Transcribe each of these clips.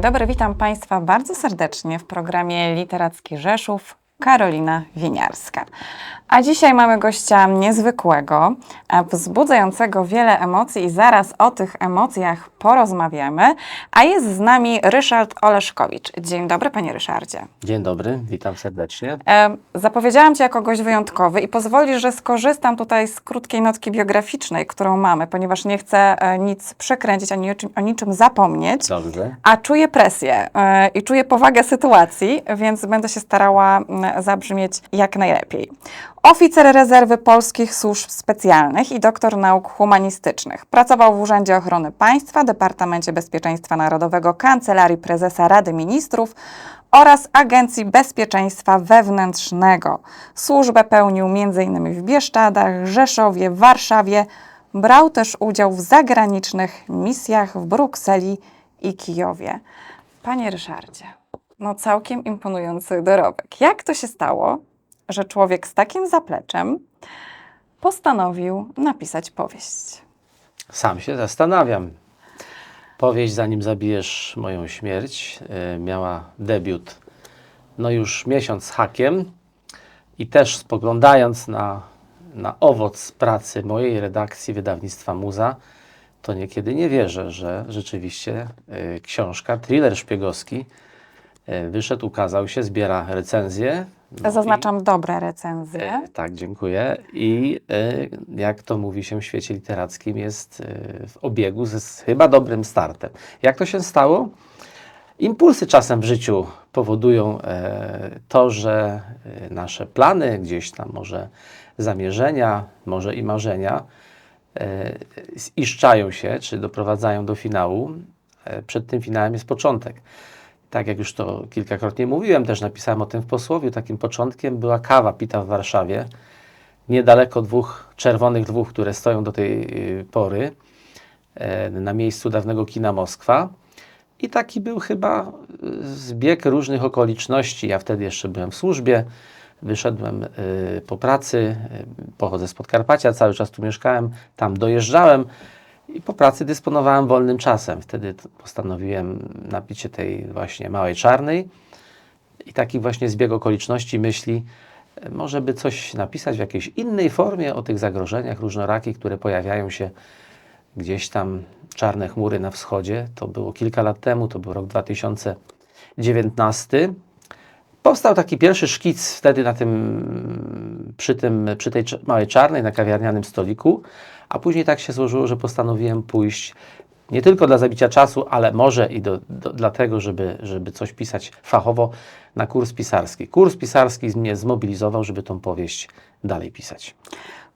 Dobry, witam Państwa bardzo serdecznie w programie Literacki Rzeszów. Karolina Winiarska. A dzisiaj mamy gościa niezwykłego, e, wzbudzającego wiele emocji i zaraz o tych emocjach porozmawiamy. A jest z nami Ryszard Oleszkowicz. Dzień dobry, panie Ryszardzie. Dzień dobry, witam serdecznie. E, Zapowiedziałam Cię jako gość wyjątkowy i pozwolisz, że skorzystam tutaj z krótkiej notki biograficznej, którą mamy, ponieważ nie chcę e, nic przekręcić ani o, czym, o niczym zapomnieć. Dobrze. A czuję presję i czuję powagę sytuacji, więc będę się starała zabrzmieć jak najlepiej. Oficer rezerwy polskich służb specjalnych i doktor nauk humanistycznych. Pracował w Urzędzie Ochrony Państwa, Departamencie Bezpieczeństwa Narodowego, Kancelarii Prezesa Rady Ministrów oraz Agencji Bezpieczeństwa Wewnętrznego. Służbę pełnił m.in. w Bieszczadach, Rzeszowie, Warszawie. Brał też udział w zagranicznych misjach w Brukseli i Kijowie. Panie Ryszardzie, no całkiem imponujący dorobek. Jak to się stało, że człowiek z takim zapleczem postanowił napisać powieść? Sam się zastanawiam. Powieść Zanim zabijesz moją śmierć e, miała debiut no już miesiąc z hakiem i też spoglądając na, na owoc pracy mojej redakcji wydawnictwa Muza, to niekiedy nie wierzę, że rzeczywiście e, książka, thriller szpiegowski wyszedł, ukazał się, zbiera recenzje. No i- Zaznaczam dobre recenzje. E, Tak, dziękuję. I e, jak to mówi się w świecie literackim, jest e, w obiegu z chyba dobrym startem. Jak to się stało? Impulsy czasem w życiu powodują e, to, że e, nasze plany, gdzieś tam może zamierzenia, może i marzenia, e, ziszczają się, czy doprowadzają do finału. E, Przed tym finałem jest początek. Tak jak już to kilkakrotnie mówiłem, też napisałem o tym w posłowiu, takim początkiem była kawa pita w Warszawie, niedaleko dwóch czerwonych dwóch, które stoją do tej y, pory, e, na miejscu dawnego kina Moskwa. I taki był chyba y, zbieg różnych okoliczności. Ja wtedy jeszcze byłem w służbie, wyszedłem y, po pracy, pochodzę z Podkarpacia, cały czas tu mieszkałem, tam dojeżdżałem i po pracy dysponowałem wolnym czasem. Wtedy postanowiłem napić się tej właśnie małej czarnej i taki właśnie zbieg okoliczności myśli, e, może by coś napisać w jakiejś innej formie o tych zagrożeniach różnorakich, które pojawiają się gdzieś tam czarne chmury na wschodzie. To było kilka lat temu, to był rok 2019. Powstał taki pierwszy szkic wtedy na tym, przy, tym, przy tej małej czarnej, na kawiarnianym stoliku, a później tak się złożyło, że postanowiłem pójść nie tylko dla zabicia czasu, ale może i do, do, dlatego, żeby, żeby coś pisać fachowo na kurs pisarski. Kurs pisarski mnie zmobilizował, żeby tą powieść dalej pisać.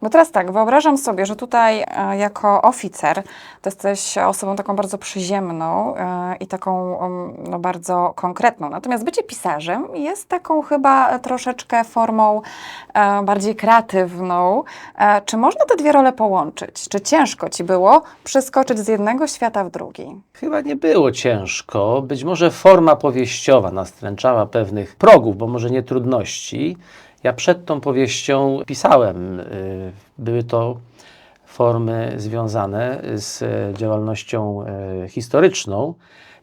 Bo teraz tak, wyobrażam sobie, że tutaj e, jako oficer to jesteś osobą taką bardzo przyziemną e, i taką um, no, bardzo konkretną. Natomiast bycie pisarzem jest taką chyba troszeczkę formą e, bardziej kreatywną. Czy można te dwie role połączyć? Czy ciężko ci było przeskoczyć z jednego świata w drugi? Chyba nie było ciężko. Być może forma powieściowa nastręczała pewnych progów, bo może nie trudności. Ja przed tą powieścią pisałem. y, Były to formy związane z działalnością e, historyczną.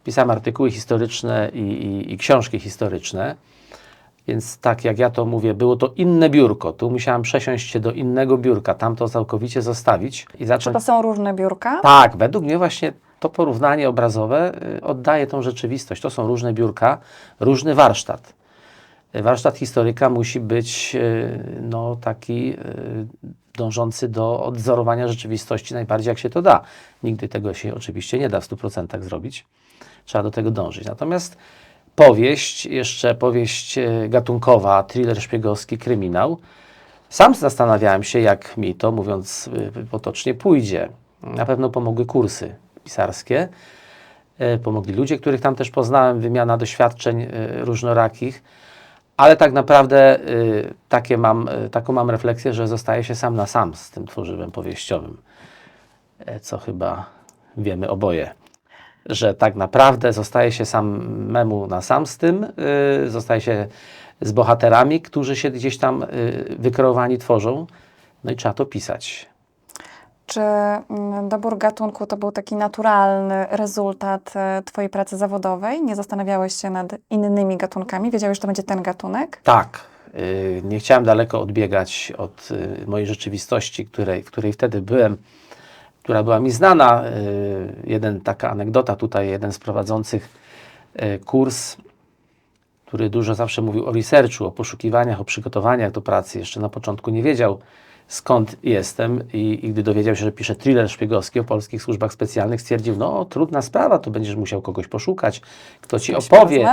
Pisałem artykuły historyczne i, i, i książki historyczne. Więc tak jak ja to mówię, było to inne biurko. Tu musiałem przesiąść się do innego biurka, tam to całkowicie zostawić i Czy zacząć. to są różne biurka? Tak, według mnie właśnie to porównanie obrazowe y, oddaje tą rzeczywistość. To są różne biurka, różny warsztat. Warsztat historyka musi być y, no, taki y, dążący do odwzorowania rzeczywistości najbardziej jak się to da. Nigdy tego się oczywiście nie da w 100% zrobić. Trzeba do tego dążyć. Natomiast powieść, jeszcze powieść y, gatunkowa, thriller szpiegowski, kryminał, sam zastanawiałem się, jak mi to, mówiąc potocznie, pójdzie. Na pewno pomogły kursy pisarskie. E, Pomogli ludzie, których tam też poznałem, wymiana doświadczeń e, różnorakich. Ale tak naprawdę y, takie mam, y, taką mam refleksję, że zostaje się sam na sam z tym tworzywem powieściowym. E, Co chyba wiemy oboje. Że tak naprawdę zostaje się samemu na sam z tym, y, zostaje się z bohaterami, którzy się gdzieś tam y, wykreowani tworzą. No i trzeba to pisać. Czy mm, dobór gatunku to był taki naturalny rezultat e, Twojej pracy zawodowej? Nie zastanawiałeś się nad innymi gatunkami? Wiedziałeś, że to będzie ten gatunek? Tak. y, Nie chciałem daleko odbiegać od y, mojej rzeczywistości, której, w której wtedy byłem, która była mi znana. Y, Jeden taka anegdota tutaj, jeden z prowadzących kurs, który dużo zawsze mówił o researchu, o poszukiwaniach, o przygotowaniach do pracy. Jeszcze na początku nie wiedział, skąd jestem i, i gdy dowiedział się, że piszę thriller szpiegowski o polskich służbach specjalnych, stwierdził, no trudna sprawa, to będziesz musiał kogoś poszukać, kto ci Musimy opowie,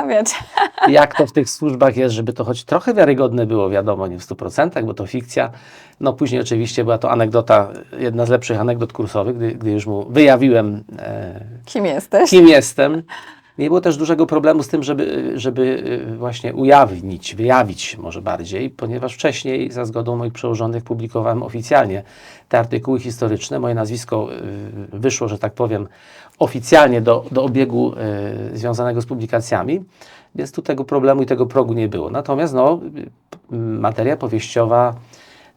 jak to w tych służbach jest, żeby to choć trochę wiarygodne było, wiadomo, nie w 100%, bo to fikcja. No później oczywiście była to anegdota, jedna z lepszych anegdot kursowych, gdy, gdy już mu wyjawiłem, e, Kim jesteś? kim jestem. Nie było też dużego problemu z tym, żeby, żeby e, właśnie ujawnić, wyjawić może bardziej, ponieważ wcześniej za zgodą moich przełożonych publikowałem oficjalnie te artykuły historyczne. Moje nazwisko e, wyszło, że tak powiem, oficjalnie do, do obiegu e, związanego z publikacjami, więc tu tego problemu i tego progu nie było. Natomiast no, y, materia powieściowa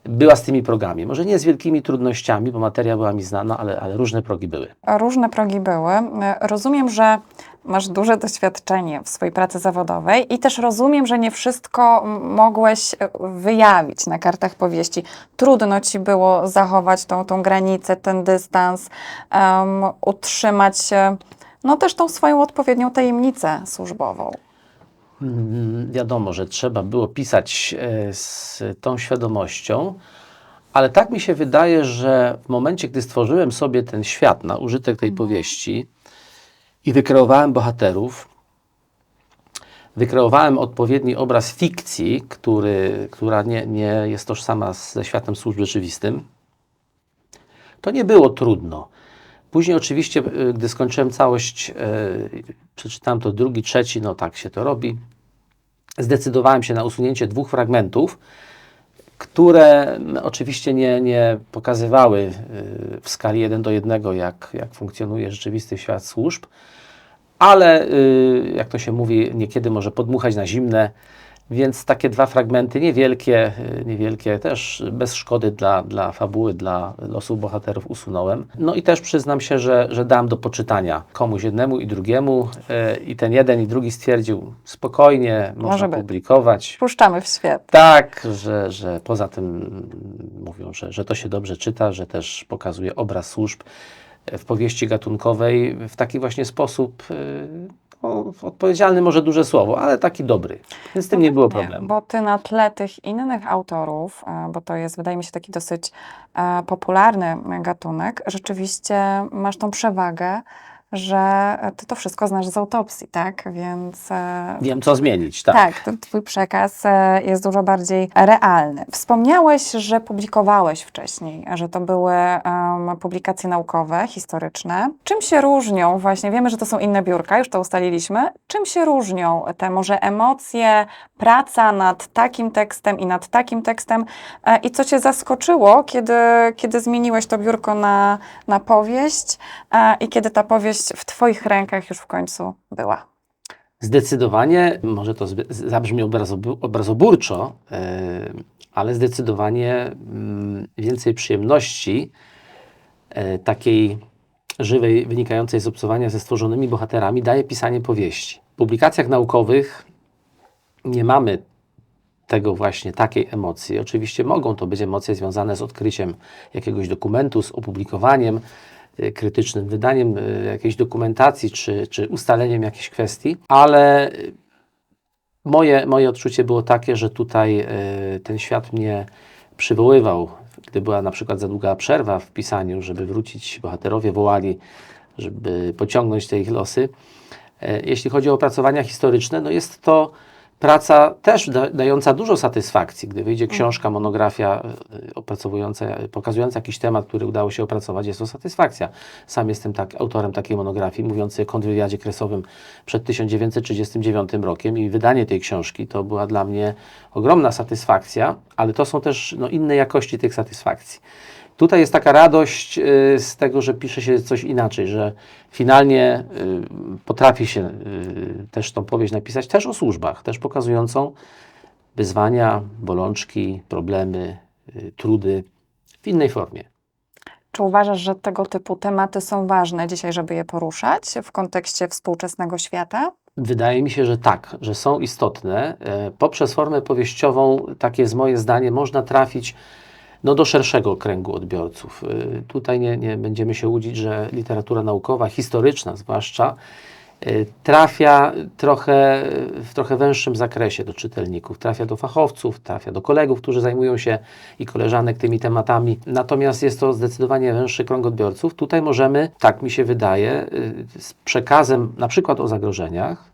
była z tymi progami. Może nie z wielkimi trudnościami, bo materia była mi znana, ale, ale różne progi były. Różne progi były. Rozumiem, że masz duże doświadczenie w swojej pracy zawodowej i też rozumiem, że nie wszystko mogłeś wyjawić na kartach powieści. Trudno ci było zachować tą, tą granicę, ten dystans, em, utrzymać e, no też tą swoją odpowiednią tajemnicę służbową. Mm, Wiadomo, że trzeba było pisać e, z tą świadomością, ale tak mi się wydaje, że w momencie, gdy stworzyłem sobie ten świat na użytek tej powieści i wykreowałem bohaterów, wykreowałem odpowiedni obraz fikcji, który, która nie, nie jest tożsama ze światem służb rzeczywistym, to nie było trudno. Później oczywiście, y, gdy skończyłem całość, e, przeczytałem to drugi, trzeci, no tak się to robi, zdecydowałem się na usunięcie dwóch fragmentów, które oczywiście nie, nie pokazywały y, w skali 1 do 1, jak, jak funkcjonuje rzeczywisty świat służb, ale y, jak to się mówi, niekiedy może podmuchać na zimne, więc takie dwa fragmenty niewielkie, niewielkie też bez szkody dla, dla fabuły, dla losów bohaterów usunąłem. No i też przyznam się, że, że dam do poczytania komuś jednemu i drugiemu y, i ten jeden i drugi stwierdził spokojnie, można Może być. publikować. Puszczamy w świat. Tak, że, że poza tym mówią, że, że to się dobrze czyta, że też pokazuje obraz służb w powieści gatunkowej w taki właśnie sposób, y, no, odpowiedzialny może duże słowo, ale taki dobry. Więc z tym nie było problemu. Bo ty na tle tych innych autorów, e, bo to jest, wydaje mi się, taki dosyć e, popularny gatunek, rzeczywiście masz tą przewagę, że ty to wszystko znasz z autopsji, tak? Więc e, Wiem, co zmienić, tak. tak, twój przekaz e, jest dużo bardziej realny. Wspomniałeś, że publikowałeś wcześniej, że to były em, publikacje naukowe, historyczne. Czym się różnią, właśnie wiemy, że to są inne biurka, już to ustaliliśmy, czym się różnią te może emocje, praca nad takim tekstem i nad takim tekstem e, i co Cię zaskoczyło, kiedy, kiedy zmieniłeś to biurko na, na powieść i kiedy ta powieść w Twoich rękach już w końcu była? Zdecydowanie, może to zabrzmi obrazobu- obrazoburczo, yy, ale zdecydowanie mm, więcej przyjemności yy, takiej żywej, wynikającej z obcowania ze stworzonymi bohaterami daje pisanie powieści. W publikacjach naukowych nie mamy tego właśnie, takiej emocji. Oczywiście mogą to być emocje związane z odkryciem jakiegoś dokumentu, z opublikowaniem, krytycznym wydaniem y, jakiejś dokumentacji czy, czy ustaleniem jakiejś kwestii, ale y, moje, moje odczucie było takie, że tutaj y, ten świat mnie przywoływał. Gdy była na przykład za długa przerwa w pisaniu, żeby wrócić, bohaterowie wołali, żeby pociągnąć te ich losy. E, Jeśli chodzi o opracowania historyczne, no jest to praca też da, dająca dużo satysfakcji. Gdy wyjdzie książka, monografia e, opracowująca, pokazująca jakiś temat, który udało się opracować, jest to satysfakcja. Sam jestem tak, autorem takiej monografii mówiącej o kontrwywiadzie kresowym przed 1939 rokiem i wydanie tej książki to była dla mnie ogromna satysfakcja, ale to są też no, inne jakości tych satysfakcji. Tutaj jest taka radość y, z tego, że pisze się coś inaczej, że finalnie y, potrafi się y, też tą powieść napisać, też o służbach, też pokazującą wyzwania, bolączki, problemy, trudy w innej formie. Czy uważasz, że tego typu tematy są ważne dzisiaj, żeby je poruszać w kontekście współczesnego świata? Wydaje mi się, że tak, że są istotne. E, Poprzez formę powieściową, takie jest moje zdanie, można trafić no, do szerszego kręgu odbiorców. E, Tutaj nie, nie będziemy się łudzić, że literatura naukowa, historyczna zwłaszcza, e, trafia trochę, w trochę węższym zakresie do czytelników, trafia do fachowców, trafia do kolegów, którzy zajmują się i koleżanek tymi tematami. Natomiast jest to zdecydowanie węższy krąg odbiorców. Tutaj możemy, tak mi się wydaje, y, z przekazem na przykład o zagrożeniach, y,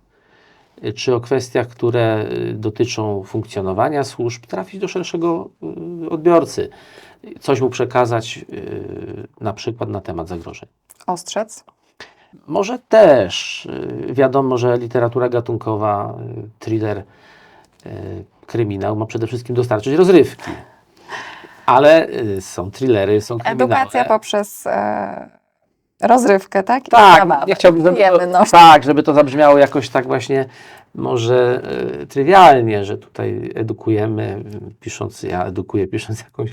czy o kwestiach, które y, dotyczą funkcjonowania służb, trafić do szerszego y, odbiorcy. Coś mu przekazać y, na przykład na temat zagrożeń. Ostrzec? Może też. Wiadomo, że literatura gatunkowa, thriller, kryminał ma przede wszystkim dostarczyć rozrywki. Ale są thrillery, są kryminały. Edukacja poprzez e, rozrywkę, tak? I Tak, zabawę. nie chciałbym, to, no. tak, żeby to zabrzmiało jakoś tak właśnie może y, trywialnie, że tutaj edukujemy, y, pisząc, ja edukuję pisząc jakąś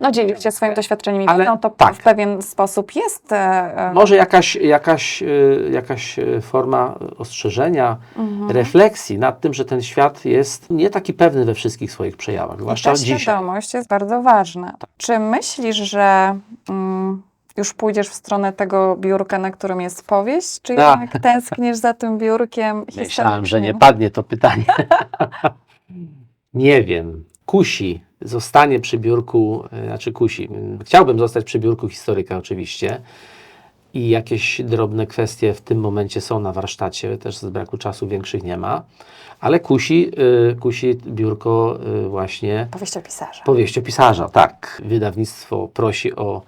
No dzielisz się swoimi doświadczeniami, Ale wiedzą, to tak. w pewien sposób jest... E, Może jakaś, jakaś, y, jakaś y, forma ostrzeżenia, mhm. refleksji nad tym, że ten świat jest nie taki pewny we wszystkich swoich przejawach, I zwłaszcza ta dzisiaj. świadomość jest bardzo ważna. Czy myślisz, że mm, już pójdziesz w stronę tego biurka, na którym jest powieść, czy Tak. jednak tęskniesz za tym biurkiem Myślałem, że nie padnie to pytanie. nie wiem. Kusi zostanie przy biurku, y, znaczy kusi. Chciałbym zostać przy biurku historyka oczywiście. I jakieś drobne kwestie w tym momencie są na warsztacie, też z braku czasu większych nie ma. Ale kusi, y, kusi biurko y, właśnie Powieściopisarza. Powieściopisarza, tak. Wydawnictwo prosi o,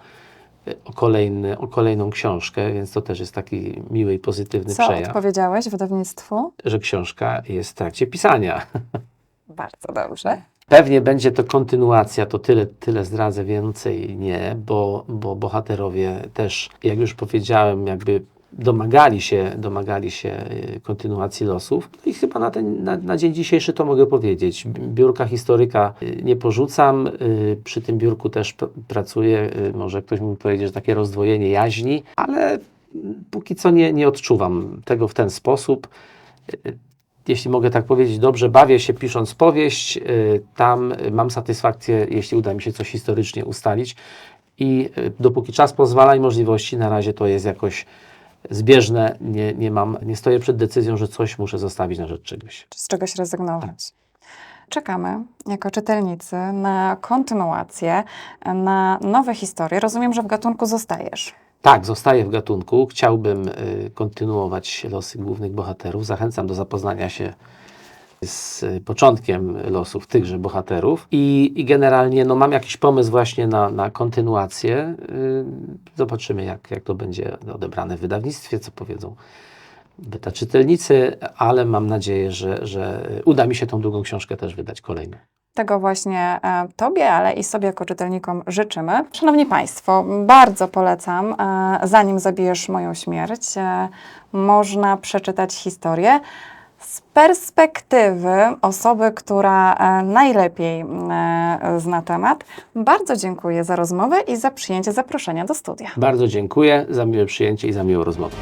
o, kolejny, o kolejną książkę, więc to też jest taki miły i pozytywny Co przejaw, odpowiedziałeś wydawnictwu? że książka jest w trakcie pisania. Bardzo dobrze. Pewnie będzie to kontynuacja, to tyle, tyle zdradzę, więcej nie, bo, bo bohaterowie też, jak już powiedziałem, jakby domagali się, domagali się y, kontynuacji losów. I chyba na, ten, na, na dzień dzisiejszy to mogę powiedzieć. Bi- Biurka historyka y, nie porzucam, y, przy tym biurku też pr- pracuję. Może ktoś mógł powiedzieć, że takie rozdwojenie jaźni, ale póki co nie, nie odczuwam tego w ten sposób jeśli mogę tak powiedzieć, dobrze bawię się pisząc powieść. Tam mam satysfakcję, jeśli uda mi się coś historycznie ustalić. I dopóki czas pozwala i możliwości, na razie to jest jakoś zbieżne. Nie, nie, mam, nie stoję przed decyzją, że coś muszę zostawić na rzecz czegoś. Czy z czegoś rezygnować? Czekamy jako czytelnicy na kontynuację, na nowe historie. Rozumiem, że w gatunku zostajesz. Tak, zostaję w gatunku. Chciałbym y, kontynuować losy głównych bohaterów. Zachęcam do zapoznania się z y, początkiem losów tychże bohaterów. I, i generalnie no, mam jakiś pomysł właśnie na, na kontynuację. Y, zobaczymy, jak, jak to będzie odebrane w wydawnictwie, co powiedzą beta czytelnicy, ale mam nadzieję, że, że uda mi się tą drugą książkę też wydać kolejną. Tego właśnie e, Tobie, ale i sobie jako czytelnikom życzymy. Szanowni Państwo, bardzo polecam, e, zanim zabijesz moją śmierć, e, można przeczytać historię z perspektywy osoby, która e, najlepiej e, zna temat. Bardzo dziękuję za rozmowę i za przyjęcie zaproszenia do studia. Bardzo dziękuję za miłe przyjęcie i za miłą rozmowę.